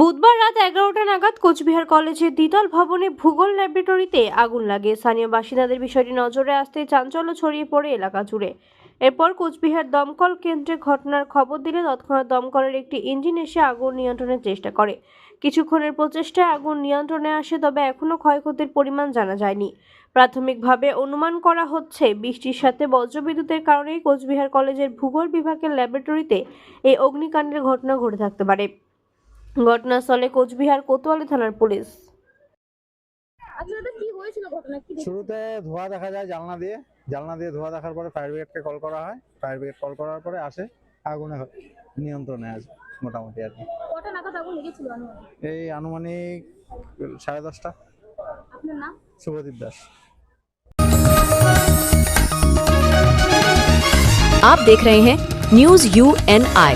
বুধবার রাত এগারোটা নাগাদ কোচবিহার কলেজের দ্বিতল ভবনে ভূগোল ল্যাবরেটরিতে আগুন লাগে। স্থানীয় বাসিন্দাদের বিষয়টি নজরে আসতে চাঞ্চল্য ছড়িয়ে পড়ে এলাকা জুড়ে। এরপর কোচবিহার দমকল কেন্দ্রে ঘটনার খবর দিলে তৎক্ষণাৎ দমকলের একটি ইঞ্জিন এসে আগুন নিয়ন্ত্রণের চেষ্টা করে। কিছুক্ষণের প্রচেষ্টায় আগুন নিয়ন্ত্রণে আসে, তবে এখনও ক্ষয়ক্ষতির পরিমাণ জানা যায়নি। প্রাথমিকভাবে অনুমান করা হচ্ছে, বৃষ্টির সাথে বজ্রবিদ্যুতের কারণেই কোচবিহার কলেজের ভূগোল বিভাগের ল্যাবরেটরিতে এই অগ্নিকাণ্ডের ঘটনা ঘটে থাকতে পারে। ঘটনাস্থলে কোচবিহার কোতোয়ালি থানার পুলিশ আসলে এটা কি হয়েছিল ঘটনা কি দেখতে- শুরুতে ধোঁয়া দেখা যায় জানলা দিয়ে জানলা দিয়ে ধোঁয়া দেখার পরে ফায়ার ব্রিগেডকে কল করা হয় ফায়ার ব্রিগেড কল করার পরে আসে আগুনে নিয়ন্ত্রণে আছে মোটামুটি আর কি কটা নাগাদ আগুন লেগেছিল আনুমানিক এই আনুমানিক সাড়ে দশটা আপনার নাম শুভদীপ দাস आप देख रहे हैं न्यूज यू एन आई